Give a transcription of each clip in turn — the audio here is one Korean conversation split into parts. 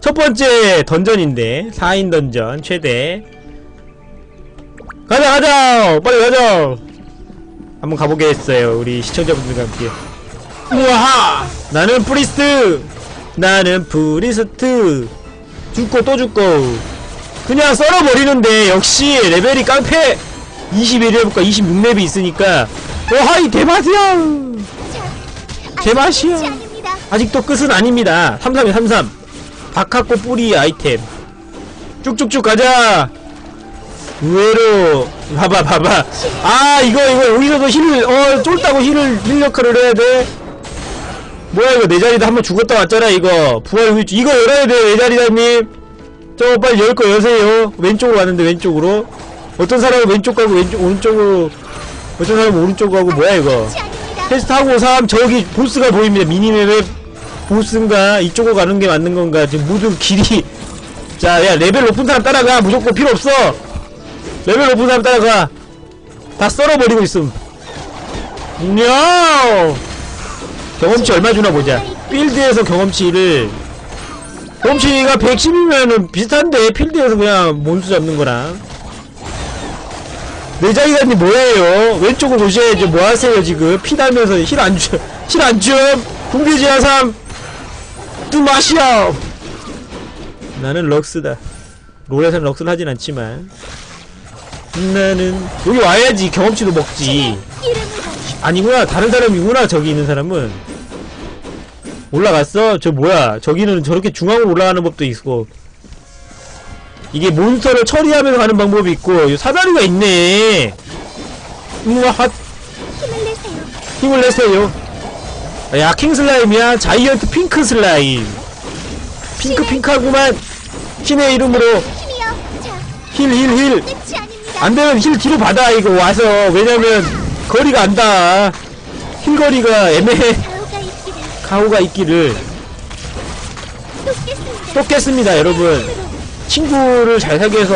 첫 번째 던전인데 4인 던전 최대. 가자 가자! 빨리 가자! 한번 가보겠어요 우리 시청자분들과 함께. 우와! 나는 프리스트! 나는 프리스트! 죽고 또 죽고. 그냥 썰어버리는데 역시 레벨이 깡패! 21레벨과 26렙이 있으니까. 오하이 대맛이야 아닙니다. 아직도 끝은 아닙니다. 33이 33 박하꽃 뿌리 아이템. 쭉쭉쭉 가자. 의외로 봐봐 봐봐. 아 이거 이거 여기서도 힐을 어 쫄다고 힐을 힐 역할을 해야 돼. 뭐야 이거 내 자리다 한번 죽었다 왔잖아 이거. 부활 후 이거 열어야 돼내 자리다님. 저거 빨리 열 거 여세요. 왼쪽으로 왔는데 왼쪽으로. 어떤 사람은 왼쪽 가고 왼쪽 오른쪽으로. 어떤 사람은 오른쪽 가고 뭐야 이거 테스트하고 3 저기 보스가 보입니다. 미니맵에 보스인가 이쪽으로 가는 게 맞는 건가. 지금 모두 길이. 자 야 레벨 높은 사람 따라가. 무조건 필요 없어. 레벨 높은 사람 따라가. 다 썰어버리고 있음. 야 경험치 얼마 주나 보자. 필드에서 경험치를. 경험치가 110이면은 비슷한데 필드에서 그냥 몬스 잡는 거랑 내 자기가님 뭐예요? 왼쪽으로 오셔야죠. 뭐 하세요 지금? 피 달면서 힐 안 줘. 힐 안 줘. 궁대지 하삼. 뚜 마시아. 나는 럭스다. 롤에서는 럭스를 하진 않지만 나는 여기 와야지 경험치도 먹지. 이름으로 아니구나 다른 사람이구나 저기 있는 사람은 올라갔어? 저 뭐야 저기는 저렇게 중앙으로 올라가는 법도 있고 이게 몬스터를 처리하면서 가는 방법이 있고 이 사다리가 있네. 우와 핫. 힘을 내세요. 힘을 내세요. 야 킹슬라임이야. 자이언트 핑크 슬라임. 핑크 핑크하구만. 신의 이름으로. 힐 힐힐. 끝이 아닙니다. 안되면 힐 뒤로 받아 이거 와서. 왜냐면 거리가 안다 힐 거리가 애매해. 가오가 있기를. 또 깼습니다. 여러분 친구를 잘 사귀해서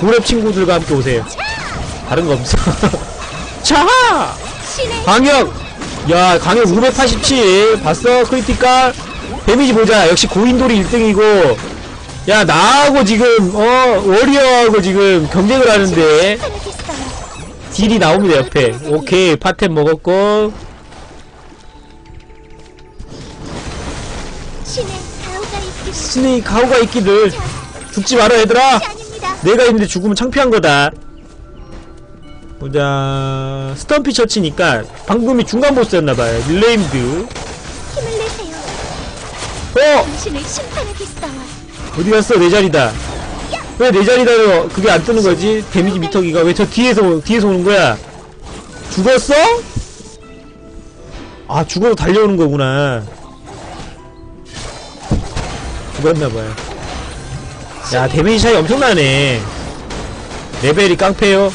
고렙 친구들과 함께 오세요. 다른 거 없어. 자 신의 광역! 야 광역 587 봤어? 크리티컬? 데미지 보자. 역시 고인돌이 1등이고. 야 나하고 지금 어 워리어하고 지금 경쟁을 하는데. 딜이 나옵니다 옆에. 오케이 파템 먹었고. 신의 가오가 있기를 스네이 가오가 있기를 죽지 마라 얘들아 아닙니다. 내가 있는데 죽으면 창피한 거다. 보자. 스턴피 처치니까 방금이 중간 보스였나봐요. 릴레임드. 힘을 내세요. 어! 당신을. 어디 갔어? 내 자리다. 왜 내 자리다 그게 안 뜨는 거지? 데미지 미터기가 왜 저 뒤에서, 뒤에서 오는 거야? 죽었어? 아, 죽어서 달려오는 거구나. 죽었나봐요. 야, 데미지 차이 엄청나네. 레벨이 깡패요.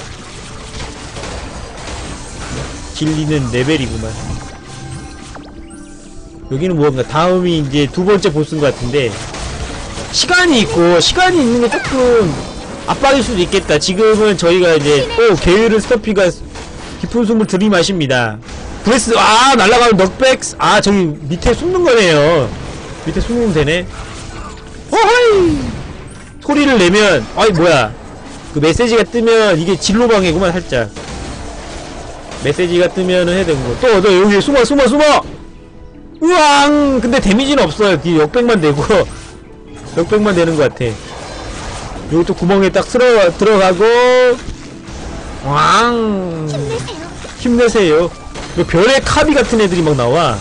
길리는 레벨이구만. 여기는 뭔가 다음이 이제 두 번째 보스인 것 같은데 시간이 있고 시간이 있는 게 조금 압박일 수도 있겠다. 지금은 저희가 이제 또 게으른 스토피가 깊은 숨을 들이마십니다. 브레스 아 날아가는 넉백 아 저기 밑에 숨는 거네요. 밑에 숨으면 되네. 어허이 소리를 내면 아이 뭐야 그 메시지가 뜨면 이게 진로 방해구만 살짝. 메시지가 뜨면은 해야 되는 거. 또, 너 여기 숨어, 숨어, 숨어! 우왕! 근데 데미지는 없어요. 뒤 역백만 되고. 역백만 되는 것 같아. 여기 또 구멍에 딱 들어, 들어가고. 왕! 힘내세요. 힘내세요. 뭐 별의 카비 같은 애들이 막 나와.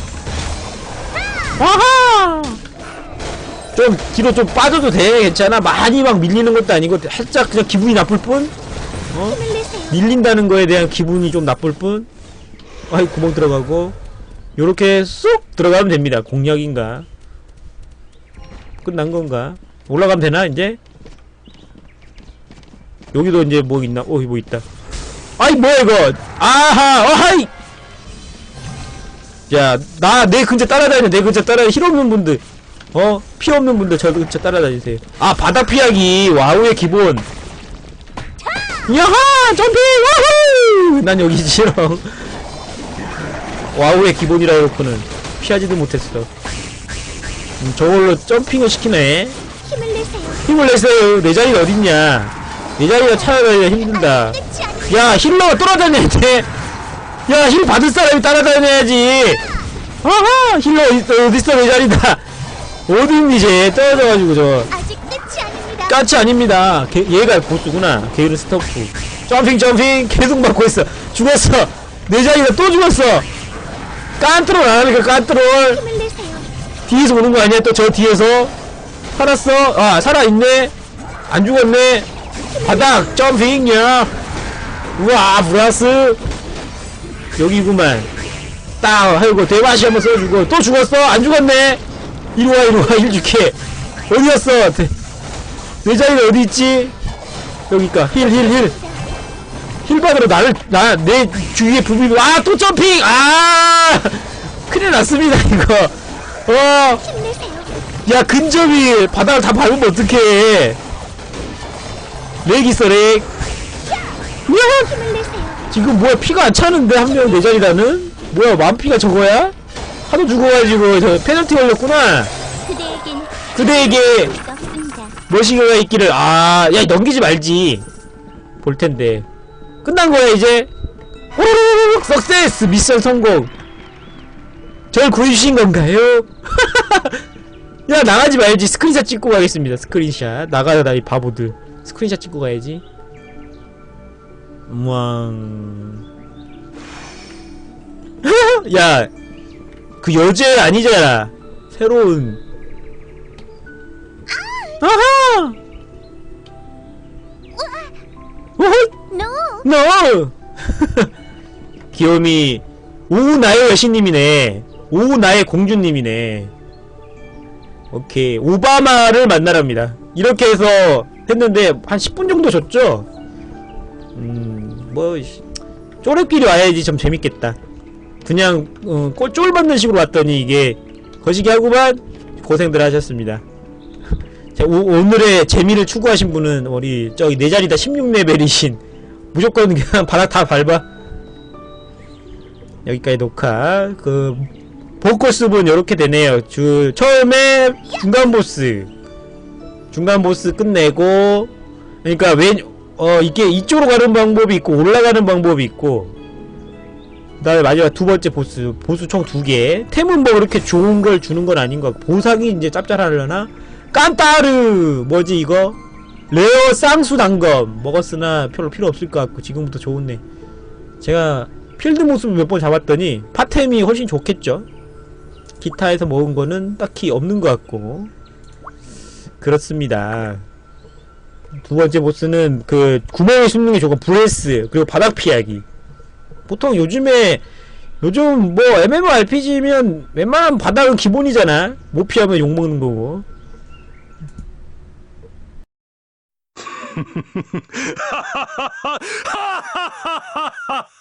와하! 좀 뒤로 좀 빠져도 돼. 괜찮아. 많이 막 밀리는 것도 아니고 살짝 그냥 기분이 나쁠 뿐? 내세요. 밀린다는 거에 대한 기분이 좀 나쁠 뿐. 아이 구멍 들어가고 요렇게 쏙 들어가면 됩니다. 공략인가? 끝난 건가? 올라가면 되나 이제? 여기도 이제 뭐 있나? 어, 뭐 있다. 아이 뭐야 이거? 아하, 어하이. 자, 나내 근처 따라다니는 내 근처 따라 힐 없는 분들, 어, 피 없는 분들 저 근처 따라다니세요. 아, 바닥 피하기 와우의 기본. 야하! 점핑! 와후! 난 여기 싫어. 와우의 기본이라 해놓고는 피하지도 못했어 음, 저걸로 점핑을 시키네 힘을 내세요. 힘을 내세요 내 자리가 어딨냐 내 자리가 찾아다니기가 힘든다 야 힐러가 따라다녀야 돼야힐 받을 사람이 따라다녀야지 아하 힐러 어딨어 어딨어 내 자리다 어딨니 쟤 떨어져가지고 저 아직 끝이 아닙니다. 까치 아닙니다. 걔, 얘가 보스구나. 게으른 스토프. 점핑 점핑. 계속 맞고 있어. 죽었어. 내 자리가 또 죽었어. 깐트롤 안하니까? 깐트롤. 힘을 내세요. 뒤에서 오는 거 아니야? 또 저 뒤에서. 살았어. 아 살아있네. 안 죽었네. 바닥 점핑이야. 우와 브라스. 여기구만. 딱 하고 대마시 한번 써주고. 또 죽었어. 안 죽었네 이리와 이리와 일주케 어디였어? 대- 내 자리가 어디 있지? 여기까 힐 힐 힐. 힐 받으러 나를 나 내 주위에 부비고 아또 점핑! 아! 큰일 났습니다 이거. 어. 힘내세요. 야 근접이 바닥을 다 밟으면 어떡해. 렉 있어 렉. 내세요. 지금 뭐야 피가 안 차는데 한 명 내 자리라는? 뭐야 만피가 저거야? 하도 죽어가지고 저 페널티 걸렸구나. 그대에게. 머시기가? 있기를 아야 넘기지 말지. 볼텐데. 끝난 거야 이제? 오르르르 석세스! 미션 성공! 절 구해주신 건가요? 야 나가지 말지. 스크린샷 찍고 가겠습니다. 스크린샷. 나가다 이 바보들. 스크린샷 찍고 가야지. 우왕 야 그 여제 아니잖아. 새로운. 아하! 오호 노. 노! 귀요미 오우 나의 여신님이네. 오우 나의 공주님이네. 오케이. 오바마를 만나랍니다. 이렇게 해서 했는데 한 10분 정도 줬죠? 음뭐 쪼렙끼리 와야지 좀 재밌겠다 그냥 어, 꼴쫄 받는 식으로 왔더니 이게 거시기 하고만 고생들 하셨습니다. 자, 오, 오늘의 재미를 추구하신 분은 우리 저기 내 자리다 16레벨이신 무조건 그냥 바닥 다 밟아. 여기까지 녹화 그 보코스분 요렇게 되네요. 주 처음에 중간 보스. 중간 보스 끝내고 그러니까 왼 어 이게 이쪽으로 가는 방법이 있고 올라가는 방법이 있고 그 다음에 마지막 두 번째 보스 보스 총두 개. 템은 뭐 그렇게 좋은 걸 주는 건 아닌 것 같고 보상이 이제 짭짤하려나? 깐따르! 뭐지 이거? 레어 쌍수 단검. 먹었으나 별로 필요 없을 것 같고 지금부터 좋네 제가 필드 모습을 몇 번 잡았더니 파템이 훨씬 좋겠죠? 기타에서 먹은 거는 딱히 없는 것 같고. 그렇습니다. 두 번째 보스는 그 구멍에 숨는 게 좋고 브레스 그리고 바닥 피하기 보통 요즘에 요즘 뭐 MMORPG면 웬만하면 바닥은 기본이잖아. 못 피하면 욕먹는 거고